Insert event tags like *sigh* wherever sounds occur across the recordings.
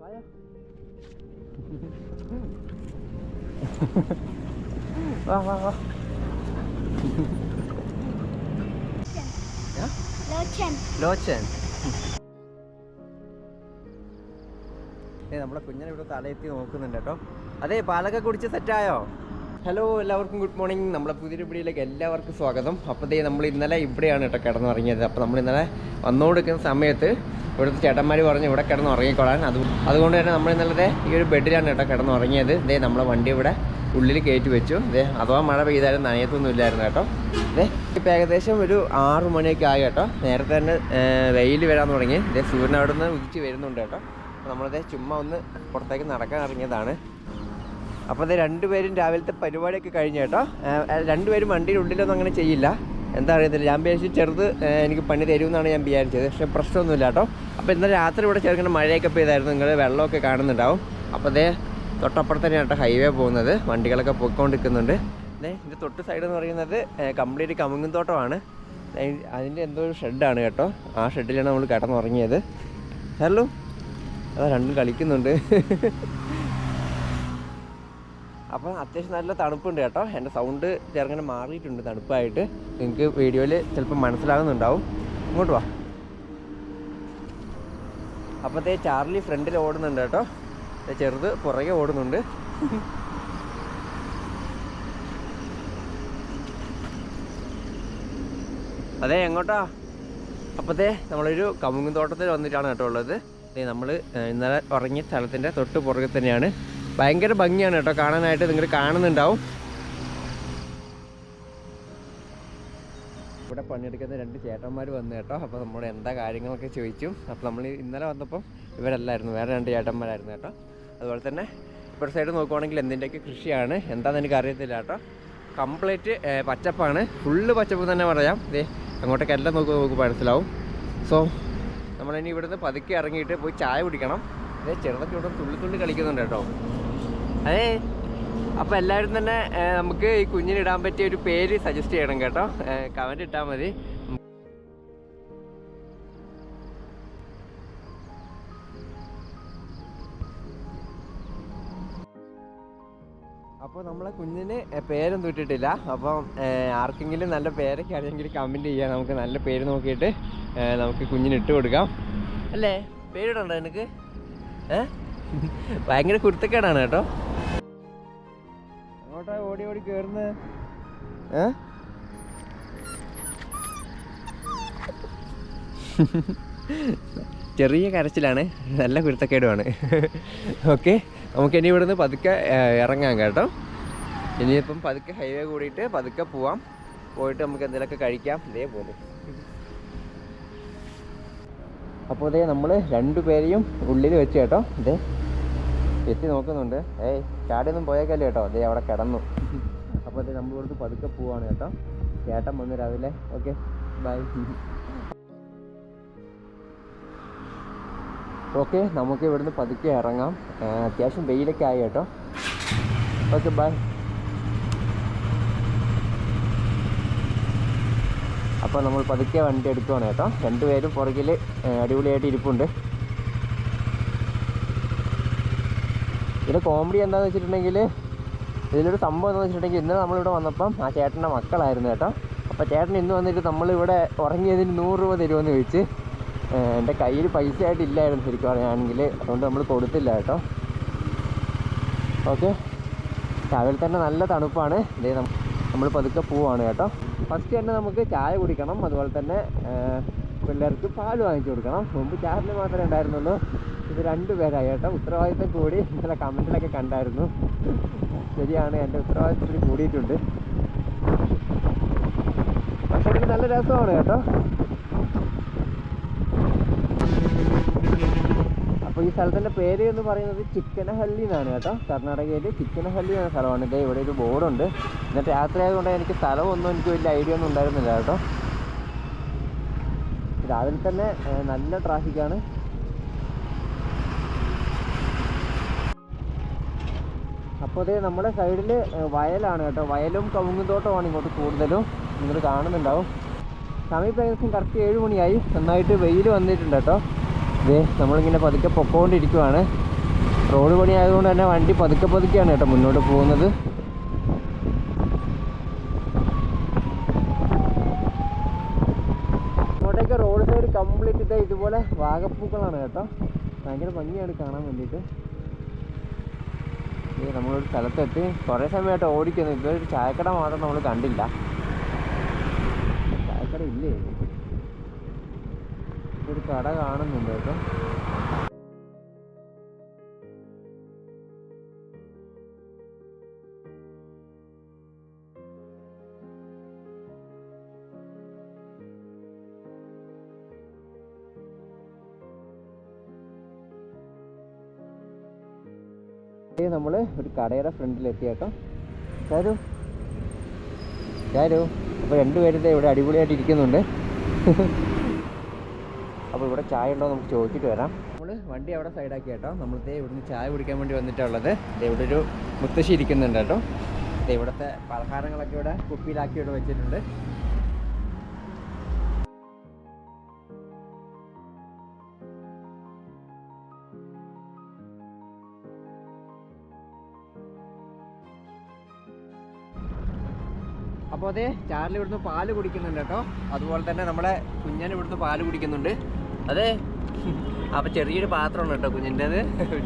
വായോ വാ വാ വാ ലോച്ചൻ ലോച്ചൻ ഏ നമ്മുടെ കുഞ്ഞിനെ ഇവിടെ തലയെത്തി നോക്കുന്നുണ്ട് കേട്ടോ. അതെ പാലൊക്കെ കുടിച്ച് സെറ്റായോ? ഹലോ എല്ലാവർക്കും ഗുഡ് മോർണിംഗ് നമ്മളെ പുതിയൊരു വീഡിയോയിലേക്ക് എല്ലാവർക്കും സ്വാഗതം. അപ്പോൾ ദേ നമ്മൾ ഇന്നലെ ഇവിടെയാണ് കേട്ടോ കിടന്നുറങ്ങിയത്. അപ്പോൾ നമ്മൾ ഇന്നലെ വന്നുകൊടുക്കുന്ന സമയത്ത് ഇവിടുത്തെ ചേട്ടന്മാർ പറഞ്ഞു ഇവിടെ കിടന്ന് ഉറങ്ങിക്കൊള്ളാൻ അത് അതുകൊണ്ട് തന്നെ നമ്മൾ ഇന്നലത്തെ ഈ ഒരു ബെഡിലാണ് കേട്ടോ കിടന്നുറങ്ങിയത് ഇതേ നമ്മളെ വണ്ടി ഇവിടെ ഉള്ളിൽ കയറ്റി വെച്ചു. ദേ അഥവാ മഴ പെയ്താലും നനയത്തൊന്നും ഇല്ലായിരുന്നു കേട്ടോ. ദേ ഇപ്പം ഏകദേശം ഒരു ആറ് മണിയൊക്കെ ആയി കേട്ടോ. നേരത്തെ തന്നെ വെയിൽ വരാൻ തുടങ്ങി. ഇതേ സൂര്യൻ അവിടെ നിന്ന് ഉദിച്ച് വരുന്നുണ്ട് കേട്ടോ. അപ്പോൾ നമ്മളതേ ചുമ്മാ ഒന്ന് പുറത്തേക്ക് നടക്കാൻ ഇറങ്ങിയതാണ്. അപ്പോൾ അത് രണ്ടുപേരും രാവിലത്തെ പരിപാടിയൊക്കെ കഴിഞ്ഞു കേട്ടോ. രണ്ടുപേരും വണ്ടിയുടെ ഉള്ളിലൊന്നും അങ്ങനെ ചെയ്യില്ല. എന്താ അറിയത്തില്ല. ഞാൻ വിചാരിച്ചു ചെറുത് എനിക്ക് പണി തരുമെന്നാണ് ഞാൻ വിചാരിച്ചത്. പക്ഷേ പ്രശ്നമൊന്നുമില്ല കേട്ടോ. അപ്പോൾ ഇന്നലെ രാത്രി ഇവിടെ ചെറുങ്ങനെ മഴയൊക്കെ പെയ്തായിരുന്നു. നിങ്ങൾ വെള്ളമൊക്കെ കാണുന്നുണ്ടാവും. അപ്പോൾ അതേ തൊട്ടപ്പുറത്ത് കേട്ടോ ഹൈവേ പോകുന്നത്. വണ്ടികളൊക്കെ പോയിക്കൊണ്ടിരിക്കുന്നുണ്ട്. ദേ ഇതിന്റെ തൊട്ട് സൈഡ് എന്ന് പറയുന്നത് കംപ്ലീറ്റ് കമുങ്ങും തോട്ടമാണ്. അതിന്റെ എന്തോ ഒരു ഷെഡാണ് കേട്ടോ. ആ ഷെഡിലാണ് നമ്മൾ കിടന്നുറങ്ങിയത്. ഹലോ? അതാ രണ്ടും കളിക്കുന്നുണ്ട്. അപ്പോൾ അത്യാവശ്യം നല്ല തണുപ്പുണ്ട് കേട്ടോ. എന്റെ സൗണ്ട് ചെറുങ്ങനെ മാറിയിട്ടുണ്ട് തണുപ്പായിട്ട്. നിങ്ങൾക്ക് വീഡിയോയിൽ ചിലപ്പോൾ മനസ്സിലാകുന്നുണ്ടാവും. ഇങ്ങോട്ട് വാ. അപ്പത്തെ ചാർലി ഫ്രണ്ടിൽ ഓടുന്നുണ്ട് കേട്ടോ. ചെറുത് പുറകെ ഓടുന്നുണ്ട്. അതെ എങ്ങോട്ടാ? അപ്പോഴത്തെ നമ്മളൊരു കമുങ്ങും തോട്ടത്തിൽ വന്നിട്ടാണ് കേട്ടോ ഉള്ളത്. നമ്മൾ ഇന്നലെ ഉറങ്ങിയ സ്ഥലത്തിന്റെ തൊട്ട് പുറകെ തന്നെയാണ്. ഭയങ്കര ഭംഗിയാണ് കേട്ടോ. കാണാനായിട്ട് നിങ്ങൾ കാണുന്നുണ്ടാവും. ഇവിടെ പണിയെടുക്കുന്ന രണ്ട് ചേട്ടന്മാർ വന്നു കേട്ടോ. അപ്പോൾ നമ്മൾ എന്താ കാര്യങ്ങളൊക്കെ ചോദിച്ചു. അപ്പോൾ നമ്മൾ ഇന്നലെ വന്നപ്പം ഇവരല്ലായിരുന്നു. വേറെ രണ്ട് ചേട്ടന്മാരായിരുന്നു കേട്ടോ. അതുപോലെ തന്നെ ഇപ്പുറത്തെ സൈഡ് നോക്കുവാണെങ്കിൽ എന്തിന്റെയൊക്കെ കൃഷിയാണ്. എന്താണെന്ന് എനിക്ക് അറിയത്തില്ല കേട്ടോ. കംപ്ലീറ്റ് പച്ചപ്പാണ്. ഫുള്ള് പച്ചപ്പ് തന്നെ പറയാം. ദേ അങ്ങോട്ടേക്ക് എല്ലാം നോക്കി നമുക്ക് മനസ്സിലാവും. സോ നമ്മളിനി ഇവിടുന്ന് പതുക്കെ ഇറങ്ങിയിട്ട് പോയി ചായ കുടിക്കണം. ഇതേ ചെറുതൊക്കെ ഇവിടെ തുള്ളി തുള്ളി കളിക്കുന്നുണ്ട് കേട്ടോ. അതേ. അപ്പോൾ എല്ലാവരും തന്നെ നമുക്ക് ഈ കുഞ്ഞിന് ഇടാൻ പറ്റിയ ഒരു പേര് സജസ്റ്റ് ചെയ്യണം കേട്ടോ. കമന്റ് ഇട്ടാൽ മതി. അപ്പോൾ നമ്മളെ കുഞ്ഞിന് പേരൊന്നും ഇട്ടിട്ടില്ല. അപ്പം ആർക്കെങ്കിലും നല്ല പേരൊക്കെ അറിയെങ്കിൽ കമന്റ് ചെയ്യാം. നമുക്ക് നല്ല പേര് നോക്കിയിട്ട് നമുക്ക് കുഞ്ഞിന് ഇട്ട് കൊടുക്കാം. അല്ലേ? പേരിടണ്ടോ എനിക്ക് ഏ? ഭയങ്കര കുരുത്തക്കേടാണ് കേട്ടോ. ഓടി ഓടി കയറുന്നത് ഏ? ചെറിയ കരച്ചിലാണ്. നല്ല കുരുത്തക്കേടുമാണ്. ഓക്കെ. നമുക്ക് ഇനി ഇവിടുന്ന് പതുക്കെ ഇറങ്ങാം കേട്ടോ. ഇനിയിപ്പം പതുക്കെ ഹൈവേ കൂടിയിട്ട് പതുക്കെ പോവാം. പോയിട്ട് നമുക്ക് എന്തെങ്കിലുമൊക്കെ കഴിക്കാം. ഇതേപോലെ അപ്പോൾ ഇതേ നമ്മൾ രണ്ടു പേരെയും ഉള്ളിൽ വെച്ച് കേട്ടോ. ഇതേ എത്തി നോക്കുന്നുണ്ട്. ഏയ് ചാടിയൊന്നും പോയേക്കല്ലേ കേട്ടോ. അതേ അവിടെ കിടന്നു. അപ്പോൾ അത് നമ്മൾ ഇവിടുന്ന് പതുക്കെ പോവാണ് കേട്ടോ. ചേട്ടൻ വന്നു രാവിലെ. Okay bye. ഓക്കെ നമുക്ക് ഇവിടുന്ന് പതുക്കെ ഇറങ്ങാം. അത്യാവശ്യം വെയിലൊക്കെ ആയി കേട്ടോ. Okay bye. അപ്പോൾ നമ്മൾ പതുക്കെ വണ്ടി എടുക്കുവാണ് കേട്ടോ. രണ്ടുപേരും പുറകിൽ അടിപൊളിയായിട്ട് ഇരിപ്പുണ്ട്. ഇതിൽ കോമഡി എന്താണെന്ന് വെച്ചിട്ടുണ്ടെങ്കിൽ ഇതിലൊരു സംഭവം എന്താണെന്ന് വെച്ചിട്ടുണ്ടെങ്കിൽ ഇന്നലെ നമ്മളിവിടെ വന്നപ്പം ആ ചേട്ടന്റെ മക്കളായിരുന്നു കേട്ടോ. അപ്പോൾ ചേട്ടൻ ഇന്ന് വന്നിട്ട് നമ്മളിവിടെ ഉറങ്ങിയതിന് നൂറ് രൂപ തരുമെന്ന് ചോദിച്ച് എന്റെ കയ്യിൽ പൈസ ആയിട്ട് ഇല്ലായിരുന്നു ശരിക്കും പറയുകയാണെങ്കിൽ അതുകൊണ്ട് നമ്മൾ കൊടുത്തില്ല കേട്ടോ. ഓക്കെ. രാവിലെ തന്നെ നല്ല തണുപ്പാണ്. ഇതേ നമ്മൾ പതുക്കെ പോവാണ് കേട്ടോ. ഫസ്റ്റ് തന്നെ നമുക്ക് ചായ കുടിക്കണം. അതുപോലെ തന്നെ പിള്ളേർക്ക് പാൽ വാങ്ങിച്ചു കൊടുക്കണം. മുമ്പ് ചാറിന് മാത്രമേ ഉണ്ടായിരുന്നുള്ളൂ. ഇത് രണ്ടു പേരായി കേട്ടോ. ഉത്തരവാദിത്തം കൂടി ഇന്നലെ കമന്റിലൊക്കെ കണ്ടായിരുന്നു. ശരിയാണ് എന്റെ ഉത്തരവാദിത്തത്തിൽ കൂടിയിട്ടുണ്ട്. പക്ഷേ എനിക്ക് നല്ല രസമാണ് കേട്ടോ. അപ്പോൾ ഈ സ്ഥലത്തിന്റെ പേര് എന്ന് പറയുന്നത് ചിക്കനഹള്ളി എന്നാണ് കേട്ടോ. കർണാടകയിൽ ചിക്കനഹള്ളി എന്ന സ്ഥലമാണ്. ഇതേ ഇവിടെ ഒരു ബോർഡുണ്ട്. എന്നിട്ട് രാത്രി ആയതുകൊണ്ട് എനിക്ക് സ്ഥലമൊന്നും എനിക്ക് വലിയ ഐഡിയ ഒന്നും ഉണ്ടായിരുന്നില്ല കേട്ടോ. രാവിലെ തന്നെ നല്ല ട്രാഫിക്കാണ്. അപ്പോൾ അതേ നമ്മുടെ സൈഡിൽ വയലാണ് കേട്ടോ. വയലും കവുങ്ങും തോട്ടമാണ് ഇങ്ങോട്ട് കൂടുതലും നിങ്ങൾ കാണുന്നുണ്ടാവും. സമയം ഇപ്പോൾ ഏകദേശം കറക്റ്റ് ഏഴ് മണിയായി. നന്നായിട്ട് വെയിൽ വന്നിട്ടുണ്ട് കേട്ടോ. ഇതേ നമ്മളിങ്ങനെ പതുക്കെ പൊക്കോണ്ടിരിക്കുവാണ്. റോഡ് പണി ആയതുകൊണ്ട് തന്നെ വണ്ടി പതുക്കെ പതുക്കെയാണ് കേട്ടോ മുന്നോട്ട് പോകുന്നത്. ഇങ്ങോട്ടേക്ക് റോഡ് സൈഡ് കംപ്ലീറ്റ് ഇതേ ഇതുപോലെ വാഗപ്പൂക്കളാണ് കേട്ടോ. ഭയങ്കര ഭംഗിയാണ് കാണാൻ വേണ്ടിയിട്ട്. നമ്മളൊരു സ്ഥലത്തെത്തി കുറേ സമയമായിട്ട് ഓടിക്കുന്നു. ഒരു ചായക്കട മാത്രം നമ്മൾ കണ്ടില്ല. ചായക്കട ഇല്ലേ? ഒരു കട കാണുന്നുണ്ട് കേട്ടോ. നമ്മൾ ഒരു കടയുടെ ഫ്രണ്ടിൽ എത്തി കേട്ടോ ചാരു. ചാരു അപ്പോൾ രണ്ടുപേരും ഇവിടെ അടിപൊളിയായിട്ട് ഇരിക്കുന്നുണ്ട്. അപ്പോൾ ഇവിടെ ചായ ഉണ്ടോ നമുക്ക് ചോദിച്ചിട്ട് വരാം. നമ്മൾ വണ്ടി അവിടെ സൈഡാക്കി കേട്ടോ. നമ്മൾ ദേ ഇവിടുന്ന് ചായ കുടിക്കാൻ വേണ്ടി വന്നിട്ടുള്ളത് ഇവിടെ ഒരു മുത്തശ്ശി ഇരിക്കുന്നുണ്ട് കേട്ടോ. ഇവിടുത്തെ പലഹാരങ്ങളൊക്കെ ഇവിടെ കുപ്പിയിലാക്കി ഇവിടെ വെച്ചിട്ടുണ്ട്. അപ്പോൾ അതേ ചാർലി ഇവിടുന്ന് പാൽ കുടിക്കുന്നുണ്ട് കേട്ടോ. അതുപോലെ തന്നെ നമ്മുടെ കുഞ്ഞൻ ഇവിടുന്ന് പാൽ കുടിക്കുന്നുണ്ട്. അതെ അപ്പോൾ ചെറിയൊരു പാത്രമാണ് കേട്ടോ കുഞ്ഞിന്റെത്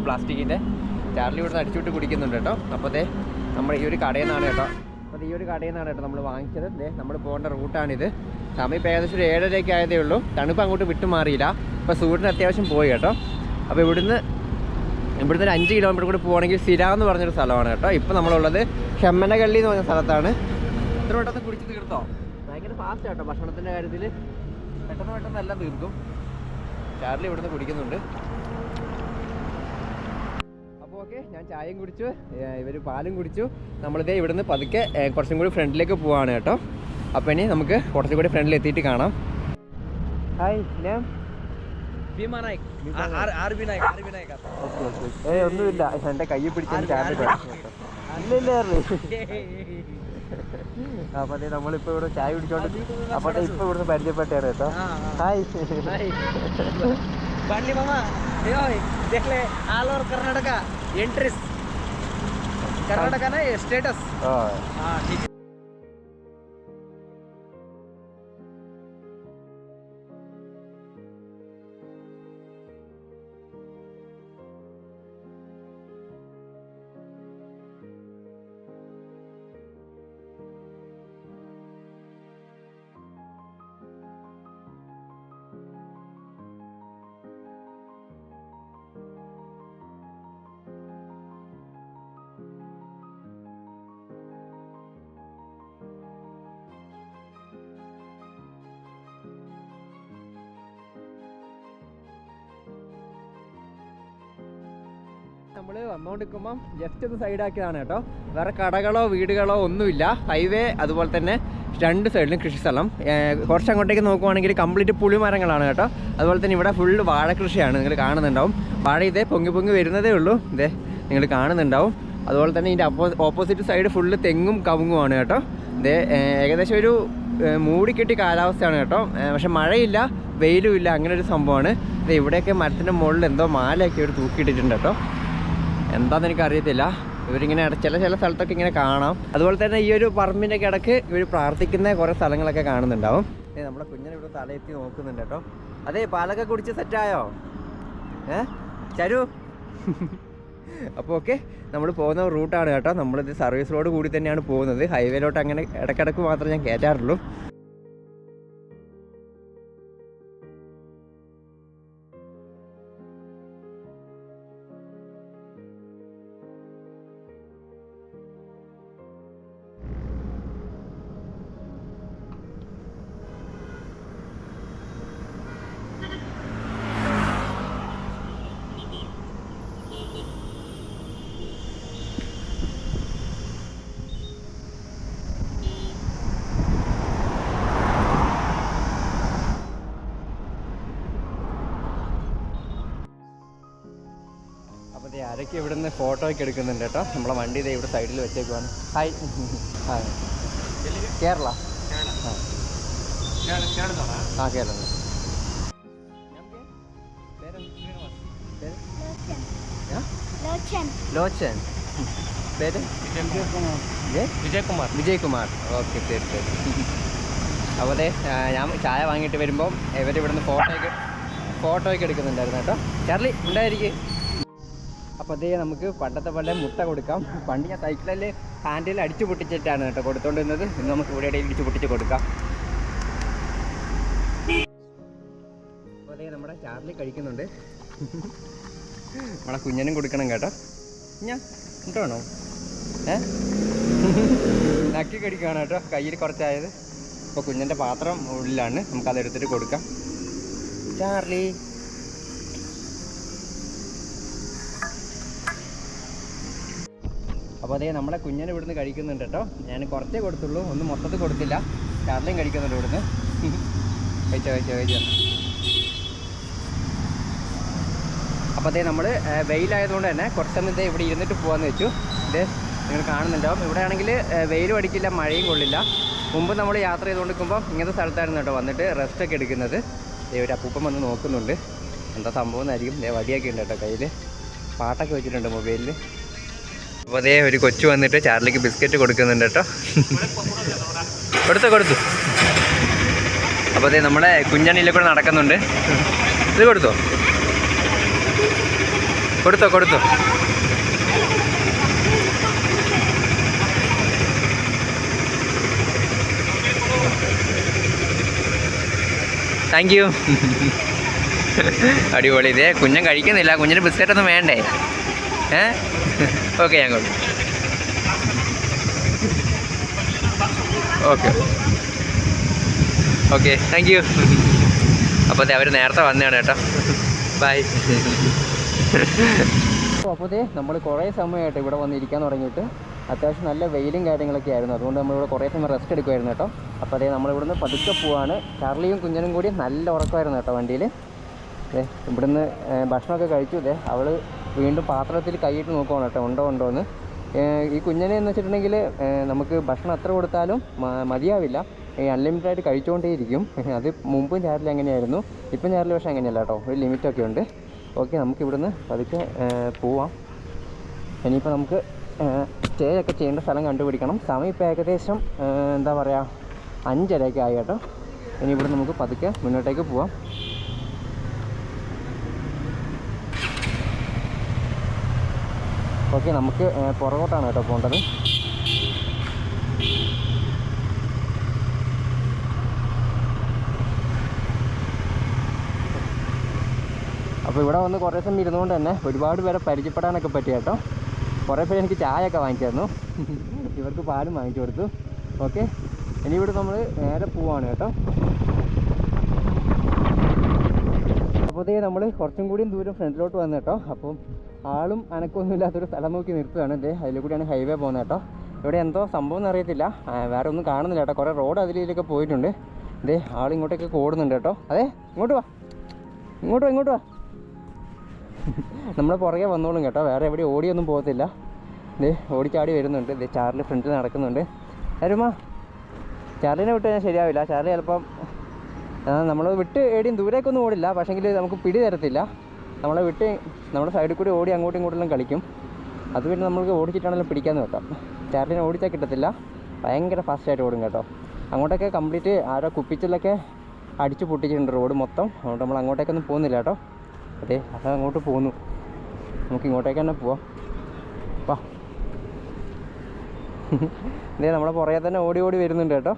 പ്ലാസ്റ്റിക്കിന്റെ. ചാർലി ഇവിടുന്ന് അടിച്ചുവിട്ട് കുടിക്കുന്നുണ്ട് കേട്ടോ. അപ്പോൾ അതെ നമ്മൾ ഈ ഒരു കടയിൽ നിന്നാണ് കേട്ടോ. അപ്പോൾ ഈ ഒരു കടയിൽ നിന്നാണ് കേട്ടോ നമ്മൾ വാങ്ങിച്ചത്. ദേ നമ്മൾ പോകേണ്ട റൂട്ടാണിത്. സമയം ഇപ്പോൾ ഏകദേശം ഒരു ഏഴരയ്ക്ക് ആയതേ ഉള്ളൂ. തണുപ്പ് അങ്ങോട്ട് വിട്ടു മാറിയില്ല ഇപ്പോൾ സൂര്യന് അത്യാവശ്യം പോയി കേട്ടോ. അപ്പോൾ ഇവിടുന്ന് ഇവിടുന്ന് ഒരു അഞ്ച് കിലോമീറ്റർ കൂടി പോകണമെങ്കിൽ സിര എന്ന് പറഞ്ഞൊരു സ്ഥലമാണ് കേട്ടോ. ഇപ്പോൾ നമ്മളുള്ളത് ഷെമ്മനകള്ളി എന്ന് പറഞ്ഞ സ്ഥലത്താണ്. എത്ര പെട്ടെന്ന് കുടിച്ച് തീർത്തോ? ഭയങ്കര ഫാസ്റ്റ് ആട്ടോ ഭക്ഷണത്തിന്റെ കാര്യത്തിൽ പെട്ടെന്ന് പെട്ടെന്ന് എല്ലാം തീർക്കും. ചാർലി ഇവിടുന്ന് കുടിക്കുന്നുണ്ട്. അപ്പോൾ ഓക്കെ ഞാൻ ചായയും കുടിച്ചു ഇവർ പാലും കുടിച്ചു. നമ്മളിതേ ഇവിടുന്ന് പതുക്കെ കുറച്ചും കൂടി ഫ്രണ്ടിലേക്ക് പോവാണ് കേട്ടോ. അപ്പോൾ ഇനി നമുക്ക് കുറച്ചും കൂടി ഫ്രണ്ടിൽ എത്തിയിട്ട് കാണാം. ഹായ് ഞാൻ ഒന്നുമില്ല. എന്റെ കയ്യിൽ പിടിച്ചു ചാർലി ഇല്ല ഇല്ല *laughs* അപ്പത്തേ നമ്മളിപ്പോ ഇവിടെ ചായ കുടിച്ചോണ്ട് അപ്പത്തെ ഇപ്പൊ ഇവിടുന്ന് പരിചയപ്പെട്ടാണ് കേട്ടോ hi Karnataka entries Karnataka states നമ്മൾ വന്നുകൊണ്ടിരിക്കുമ്പം ജസ്റ്റ് ഒന്ന് സൈഡാക്കിയതാണ് കേട്ടോ. വേറെ കടകളോ വീടുകളോ ഒന്നുമില്ല. ഹൈവേ അതുപോലെ തന്നെ രണ്ട് സൈഡിലും കൃഷി സ്ഥലം ഏർ കുറച്ച് അങ്ങോട്ടേക്ക് നോക്കുവാണെങ്കിൽ കംപ്ലീറ്റ് പുളിമരങ്ങളാണ് കേട്ടോ. അതുപോലെ തന്നെ ഇവിടെ ഫുള്ള് വാഴ കൃഷിയാണ് നിങ്ങൾ കാണുന്നുണ്ടാവും. വാഴ ഇതേ പൊങ്ങി പൊങ്ങി വരുന്നതേ ഉള്ളൂ. ഇതേ നിങ്ങൾ കാണുന്നുണ്ടാവും. അതുപോലെ തന്നെ ഇതിന്റെ അപ്പോ ഓപ്പോസിറ്റ് സൈഡ് ഫുള്ള് തെങ്ങും കവുങ്ങുമാണ് കേട്ടോ. ഇതേ ഏകദേശം ഒരു മൂടിക്കെട്ടി കാലാവസ്ഥയാണ് കേട്ടോ. പക്ഷെ മഴയില്ല വെയിലും ഇല്ല അങ്ങനെ ഒരു സംഭവമാണ്. ഇവിടെയൊക്കെ മരത്തിന്റെ മുകളിൽ എന്തോ മാലയൊക്കെ ഒരു തൂക്കിയിട്ടിട്ടുണ്ട് കേട്ടോ. എന്താണെന്ന് എനിക്ക് അറിയത്തില്ല ഇവരിങ്ങനെ ചില ചില സ്ഥലത്തൊക്കെ ഇങ്ങനെ കാണാം. അതുപോലെ തന്നെ ഈ ഒരു പറമ്പിന്റെ കിടക്ക് ഇവർ പ്രാർത്ഥിക്കുന്ന കുറേ സ്ഥലങ്ങളൊക്കെ കാണുന്നുണ്ടാവും. ഏ നമ്മുടെ കുഞ്ഞിനെ ഇവിടെ തലയെത്തി നോക്കുന്നുണ്ട് കേട്ടോ. അതെ പാലൊക്കെ കുടിച്ച് സെറ്റായോ? ഏ? ചരു. *laughs* അപ്പോൾ ഓക്കെ നമ്മൾ പോകുന്ന റൂട്ടാണ് കേട്ടോ. നമ്മളിത് സർവീസ് റോഡ് കൂടി തന്നെയാണ് പോകുന്നത്. ഹൈവേയിലോട്ട് അങ്ങനെ ഇടയ്ക്കിടയ്ക്ക് മാത്രമേ ഞാൻ കയറ്റാറുള്ളൂ. അപ്പോൾ ഇവിടെ നിന്ന് ഇവിടുന്ന് ഫോട്ടോ ഒക്കെ എടുക്കുന്നുണ്ട് കേട്ടോ. നമ്മളെ വണ്ടി ഇതേ ഇവിടെ സൈഡിൽ വെച്ചേക്കുവാണ്. Hi hi Kerala? ആ. കേരള ലോച്ചൻ. പേര്? വിജയകുമാർ. വിജയകുമാർ. വിജയ് കുമാർ ഓക്കെ ശരി ശരി. അപ്പോൾ ഞാൻ ചായ വാങ്ങിയിട്ട് വരുമ്പോൾ ഇവർ ഇവിടുന്ന് ഫോട്ടോയൊക്കെ ഫോട്ടോ ഒക്കെ എടുക്കുന്നുണ്ടായിരുന്നു കേട്ടോ. ചാർലി ഉണ്ടായിരിക്കും. അപ്പോൾ അതേ നമുക്ക് പണ്ടത്തെ പോലെ മുട്ട കൊടുക്കാം. പണ്ട് ഞാൻ സൈക്കിളിൽ ഹാൻഡിൽ അടിച്ചു പൊട്ടിച്ചിട്ടാണ് കേട്ടോ കൊടുത്തോണ്ടിരുന്നത്. ഇന്ന് നമുക്ക് ഇവിടെ ഇടയിൽ ഇടിച്ചു പൊട്ടിച്ച് കൊടുക്കാം. അതേ നമ്മുടെ ചാർലി കഴിക്കുന്നുണ്ട്. നമ്മളെ കുഞ്ഞനും കൊടുക്കണം കേട്ടോ. ഞാൻ കിട്ടുവാണോ ഏ? നക്കി കടിക്കുകയാണ് കേട്ടോ. കയ്യിൽ കുറച്ചായത്. അപ്പോൾ കുഞ്ഞിന്റെ പാത്രം ഉള്ളിലാണ്. നമുക്ക് അതെടുത്തിട്ട് കൊടുക്കാം. ചാർലി അപ്പോൾ അതേ നമ്മളെ കുഞ്ഞിനെ ഇവിടുന്ന് കഴിക്കുന്നുണ്ട് കേട്ടോ. ഞാൻ കുറച്ചേ കൊടുത്തുള്ളൂ. ഒന്നും മൊത്തത്തിൽ കൊടുത്തില്ല. ചാർലിയും കഴിക്കുന്നുണ്ട് ഇവിടുന്ന്. *laughs* കഴിച്ചോ കഴിച്ചോ കഴിച്ചോ. അപ്പോൾ അതേ നമ്മൾ വെയിലായതുകൊണ്ട് തന്നെ കുറച്ചൊന്നും ഇതേ ഇവിടെ ഇരുന്നിട്ട് പോകാമെന്ന് വെച്ചു. ഇത് നിങ്ങൾ കാണുന്നുണ്ടാവും. ഇവിടെ ആണെങ്കിൽ വെയിലും അടിക്കില്ല മഴയും കൊള്ളില്ല. മുമ്പ് നമ്മൾ യാത്ര ചെയ്തുകൊണ്ടിരിക്കുമ്പോൾ ഇങ്ങനത്തെ സ്ഥലത്തായിരുന്നു കേട്ടോ വന്നിട്ട് റെസ്റ്റ് ഒക്കെ എടുക്കുന്നത്. ഒരു അപ്പൂപ്പൻ വന്ന് നോക്കുന്നുണ്ട്. എന്താ സംഭവം എന്നായിരിക്കും. വടിയൊക്കെ ഉണ്ട് കേട്ടോ കയ്യിൽ പാട്ടൊക്കെ വെച്ചിട്ടുണ്ട് മൊബൈലിൽ അപ്പോൾ അതേ ഒരു കൊച്ചു വന്നിട്ട് ചാർലിക്ക് ബിസ്ക്കറ്റ് കൊടുക്കുന്നുണ്ട് കേട്ടോ. കൊടുത്തു കൊടുത്തു. അപ്പോൾ അതേ നമ്മളെ കുഞ്ഞണിയിലെ കൂടെ നടക്കുന്നുണ്ട്. ഇത് കൊടുത്തോ? കൊടുത്തോ കൊടുത്തോ. താങ്ക് യു അടിപൊളി. ഇതേ കുഞ്ഞൻ കഴിക്കുന്നില്ല. കുഞ്ഞിന് ബിസ്ക്കറ്റ് ഒന്നും വേണ്ടേ? ഏ? ഓക്കെ ഞാൻ കൊടുക്കും ഓക്കെ ഓക്കെ താങ്ക് യു അപ്പോൾ അവർ നേരത്തെ വന്നതാണ് കേട്ടോ. ബൈ അപ്പോൾ അതേ നമ്മൾ കുറേ സമയമായിട്ട് ഇവിടെ വന്നിരിക്കാൻ തുടങ്ങിയിട്ട് അത്യാവശ്യം നല്ല വെയിലും കാര്യങ്ങളൊക്കെ ആയിരുന്നു. അതുകൊണ്ട് നമ്മളിവിടെ കുറേ സമയം റെസ്റ്റ് എടുക്കുമായിരുന്നു കേട്ടോ. അപ്പോൾ അതേ നമ്മളിവിടുന്ന് പതുക്കെ പോവാണ്. ചാർലിയും കുഞ്ഞനും കൂടി നല്ല ഉറക്കമായിരുന്നു കേട്ടോ വണ്ടിയിൽ അതെ ഇവിടുന്ന് ഭക്ഷണമൊക്കെ കഴിച്ചു. ഇതേ അവൾ വീണ്ടും പാത്രത്തിൽ കൈയിട്ട് നോക്കുവാണ് കേട്ടോ. ഉണ്ടോ ഉണ്ടോ എന്ന്. ഈ കുഞ്ഞനെ എന്ന് വെച്ചിട്ടുണ്ടെങ്കിൽ നമുക്ക് ഭക്ഷണം എത്ര കൊടുത്താലും മതിയാവില്ല. ഈ അൺലിമിറ്റഡ് ആയിട്ട് കഴിച്ചുകൊണ്ടേയിരിക്കും *laughs* അത് മുമ്പും ചാറിൽ അങ്ങനെയായിരുന്നു. ഇപ്പം ചാറിൽ പക്ഷേ അങ്ങനെയല്ല കേട്ടോ. ഒരു ലിമിറ്റൊക്കെ ഉണ്ട്. ഓക്കെ നമുക്ക് ഇവിടുന്ന് പതുക്കെ പോവാം. ഇനിയിപ്പോൾ നമുക്ക് സ്റ്റേ ഒക്കെ ചെയ്യേണ്ട സ്ഥലം കണ്ടുപിടിക്കണം. സമയം ഇപ്പോൾ ഏകദേശം എന്താ പറയുക അഞ്ചരയൊക്കെ ആയി കേട്ടോ. ഇനി ഇവിടെ നമുക്ക് പതുക്കെ മുന്നോട്ടേക്ക് പോവാം. ഓക്കെ നമുക്ക് പുറകോട്ടാണ് കേട്ടോ പോകേണ്ടത് അപ്പോൾ ഇവിടെ വന്ന് കുറേ സമയം ഇരുന്നുകൊണ്ട് തന്നെ ഒരുപാട് പേരെ പരിചയപ്പെടാനൊക്കെ പറ്റി കേട്ടോ. കുറേ പേര് എനിക്ക് ചായയൊക്കെ വാങ്ങിച്ചായിരുന്നു ഇവർക്ക് പാലും വാങ്ങിച്ചു കൊടുത്തു. ഓക്കെ ഇനി ഇവിടെ നമ്മൾ നേരെ പോവാണ് കേട്ടോ. അപ്പോൾ നമ്മൾ കുറച്ചും കൂടിയും ദൂരം ഫ്രണ്ടിലോട്ട് വന്നു കേട്ടോ. അപ്പം ആളും അനക്കൊന്നുമില്ലാത്തൊരു സ്ഥലം നോക്കി നിർത്തുകയാണ്. ഇതേ അതിൽ കൂടിയാണ് ഹൈവേ പോകുന്നത് കേട്ടോ. ഇവിടെ എന്തോ സംഭവം എന്ന് അറിയത്തില്ല. ആ, വേറെ ഒന്നും കാണുന്നില്ല കേട്ടോ. കുറേ റോഡ് അതിലൊക്കെ പോയിട്ടുണ്ട്. ഇതേ ആൾ ഇങ്ങോട്ടേക്ക് ഓടുന്നുണ്ട് കേട്ടോ. അതെ ഇങ്ങോട്ട് വാ. ഇങ്ങോട്ട് വാ ഇങ്ങോട്ട് വാ. *laughs* നമ്മളെ പുറകെ വന്നോളും കേട്ടോ. വേറെ എവിടെ ഓടിയൊന്നും പോകത്തില്ല. ഇതേ ഓടിച്ചാടി വരുന്നുണ്ട്. ഇതേ ചാർലി ഫ്രണ്ടിൽ നടക്കുന്നുണ്ട്. അരുമാ ചാർലിനെ വിട്ട് ഞാൻ ശരിയാവില്ല. ചാർലി ചിലപ്പം നമ്മൾ വിട്ട് എവിടെയും ദൂരേക്കൊന്നും ഓടില്ല. പക്ഷേങ്കിൽ നമുക്ക് പിടി തരത്തില്ല. നമ്മളെ വിട്ട് നമ്മുടെ സൈഡിൽ കൂടി ഓടി അങ്ങോട്ടും ഇങ്ങോട്ടെല്ലാം കളിക്കും. അത് പിന്നെ നമ്മൾക്ക് ഓടിച്ചിട്ടാണെങ്കിലും പിടിക്കാമെന്ന് വെക്കാം ചാർലിനെ ഓടിച്ചാൽ കിട്ടത്തില്ല. ഭയങ്കര ഫാസ്റ്റായിട്ട് ഓടും കേട്ടോ. അങ്ങോട്ടൊക്കെ കംപ്ലീറ്റ് ആരോ കുപ്പിച്ചിലൊക്കെ അടിച്ച് പൊട്ടിച്ചിട്ടുണ്ട് റോഡ് മൊത്തം. അതുകൊണ്ട് നമ്മൾ അങ്ങോട്ടേക്കൊന്നും പോകുന്നില്ല കേട്ടോ. അതെ അത് അങ്ങോട്ട് പോന്നു നമുക്ക് ഇങ്ങോട്ടേക്ക് തന്നെ പോവാം. വാ. *laughs* ഇതേ നമ്മളെ പുറകെ തന്നെ ഓടി ഓടി വരുന്നുണ്ട് കേട്ടോ.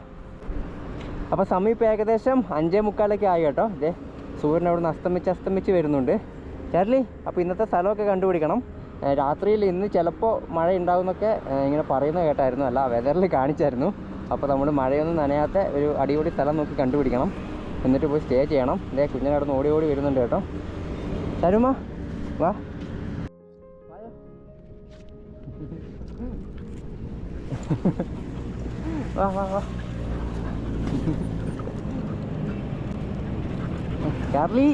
അപ്പോൾ സമയം ഇപ്പോൾ ഏകദേശം അഞ്ചേ മുക്കാലൊക്കെ ആയി കേട്ടോ. ഇതേ സൂര്യൻ അവിടെ നിന്ന് അസ്തമിച്ച് അസ്തമിച്ച് വരുന്നുണ്ട്. ചാർലി അപ്പോൾ ഇന്നത്തെ സ്ഥലമൊക്കെ കണ്ടുപിടിക്കണം. രാത്രിയിൽ ഇന്ന് ചിലപ്പോൾ മഴ ഉണ്ടാകുമെന്നൊക്കെ ഇങ്ങനെ പറയുന്നത് കേട്ടായിരുന്നു. അല്ല വെതറിൽ കാണിച്ചായിരുന്നു. അപ്പോൾ നമ്മൾ മഴയൊന്നും നനയാത്ത ഒരു അടിപൊളി സ്ഥലം നോക്കി കണ്ടുപിടിക്കണം. എന്നിട്ട് പോയി സ്റ്റേ ചെയ്യണം. ഇതേ കുഞ്ഞിനവിടെ നിന്ന് ഓടി ഓടി വരുന്നുണ്ട് കേട്ടോ. തരുമ വാ. വാ വാ വാ. ചാർലി.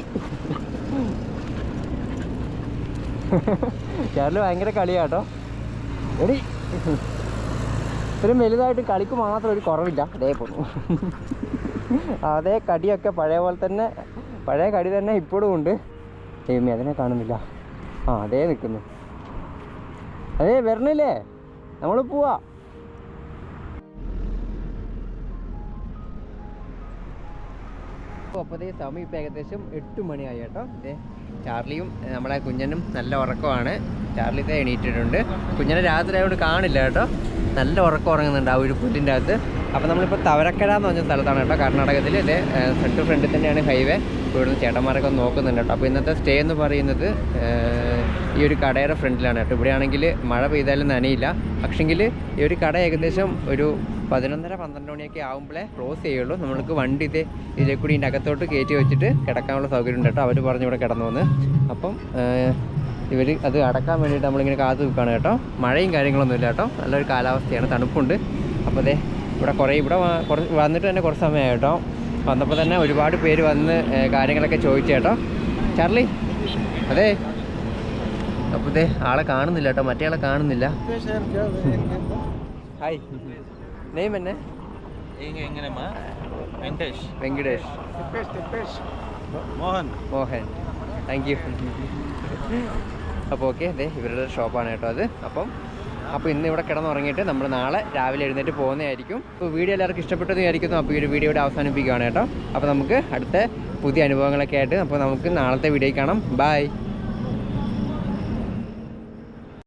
ചാർലി ഭയങ്കര കളിയാട്ടോ. എടി ഇത്രയും വലുതായിട്ട് കളിക്ക് മാത്രം ഒരു കുറവില്ല. അതേ പോകുന്നു അതേ കടിയൊക്കെ പഴയ പോലെ തന്നെ പഴയ കടി തന്നെ ഇപ്പോഴും ഉണ്ട്. ദൈവമേ അതിനെ കാണുന്നില്ല. ആ അതേ നിൽക്കുന്നു. അതേ വരണില്ലേ? നമ്മൾ പോവാ. അപ്പോഴത്തേ സമയം ഇപ്പം ഏകദേശം എട്ട് മണിയായി കേട്ടോ. ഇതേ ചാർലിയും നമ്മുടെ കുഞ്ഞനും നല്ല ഉറക്കമാണ്. ചാർലി ഇതേ എണീറ്റിട്ടുണ്ട്. കുഞ്ഞനെ രാത്രി ആയതുകൊണ്ട് കാണില്ല കേട്ടോ. നല്ല ഉറക്കം ഉറങ്ങുന്നുണ്ട് ആ ഒരു പുല്ലിന്റെ അകത്ത്. അപ്പോൾ നമ്മളിപ്പോൾ തവരക്കര എന്ന് പറഞ്ഞ സ്ഥലത്താണ് കേട്ടോ കർണാടകത്തിൽ ഇതേ ഫ്രണ്ട് ഫ്രണ്ടിൽ തന്നെയാണ് ഹൈവേ ഇവിടുന്ന് ചേട്ടന്മാരൊക്കെ നോക്കുന്നുണ്ട് കേട്ടോ. അപ്പോൾ ഇന്നത്തെ സ്റ്റേ എന്ന് പറയുന്നത് ഈ ഒരു കടയുടെ ഫ്രണ്ടിലാണ് കേട്ടോ. ഇവിടെയാണെങ്കിൽ മഴ പെയ്താലും നനയില്ല. പക്ഷെങ്കിൽ ഈ ഒരു കട ഏകദേശം ഒരു പതിനൊന്നര പന്ത്രണ്ട് മണിയൊക്കെ ആകുമ്പോഴേ ക്ലോസ് ചെയ്യുള്ളൂ. നമ്മൾക്ക് വണ്ടി ഇതേ ഇതിലെ കൂടി ഇതിന്റെ അകത്തോട്ട് കയറ്റി വെച്ചിട്ട് കിടക്കാനുള്ള സൗകര്യം ഉണ്ട് കേട്ടോ. അവർ പറഞ്ഞു ഇവിടെ കിടന്നു വന്ന്. അപ്പം ഇവർ അത് അടക്കാൻ വേണ്ടിയിട്ട് നമ്മളിങ്ങനെ കാത്തു നിൽക്കുകയാണ് കേട്ടോ. മഴയും കാര്യങ്ങളൊന്നും ഇല്ല കേട്ടോ. നല്ലൊരു കാലാവസ്ഥയാണ്. തണുപ്പുണ്ട്. അപ്പോൾ അതെ ഇവിടെ കുറേ ഇവിടെ കുറച്ച് വന്നിട്ട് തന്നെ കുറച്ച് സമയമായി കേട്ടോ. വന്നപ്പോൾ തന്നെ ഒരുപാട് പേര് വന്ന് കാര്യങ്ങളൊക്കെ ചോദിച്ചു കേട്ടോ. ചാർലി അതെ. അപ്പോൾ ഇതേ ആളെ കാണുന്നില്ല കേട്ടോ. മറ്റേ ആളെ കാണുന്നില്ല. ഹായ്. നെയ്മ് എന്നെ എങ്ങനെയാ വെങ്കടേഷ് വെങ്കടേഷ് മോഹൻ മോഹൻ താങ്ക് യു അപ്പോൾ ഓക്കെ അതെ ഇവരുടെ ഷോപ്പാണ് കേട്ടോ അത്. അപ്പം അപ്പോൾ ഇന്ന് ഇവിടെ കിടന്നുറങ്ങിയിട്ട് നമ്മൾ നാളെ രാവിലെ എഴുന്നേറ്റ് പോകുന്നതായിരിക്കും അപ്പോൾ വീഡിയോ എല്ലാവർക്കും ഇഷ്ടപ്പെട്ടെന്ന് വിചാരിക്കുന്നു. അപ്പോൾ ഈ ഒരു വീഡിയോ ഇവിടെ അവസാനിപ്പിക്കുകയാണ് കേട്ടോ. അപ്പോൾ നമുക്ക് അടുത്ത പുതിയ അനുഭവങ്ങളൊക്കെ ആയിട്ട് അപ്പോൾ നമുക്ക് നാളത്തെ വീഡിയോ കാണാം. ബൈ